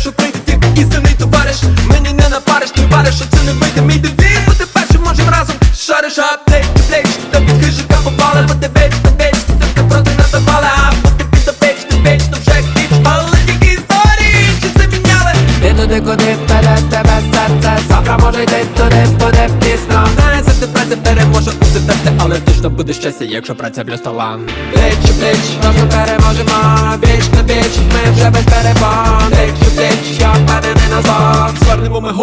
що прийде тільки істинний товариш. Мені не напариш, ти вариш, що це не вийде. Мій девіз Бути першим можем разом шариш. Аптеч, плеч До під хижика попали, бо ти ти веч Ти проти нас запали, а бути під ти веч, то вже хіч Але тільки історії, чи це міняли Ти туди, куди вперед тебе серце. Завтра може йти туди, буде пізно. Знає, завжди праця переможе усе вдасться Але точно буде щастя, якщо праця плюс талант Плеч, плеч, Просто переможемо. Віч на віч Ми вже без перепон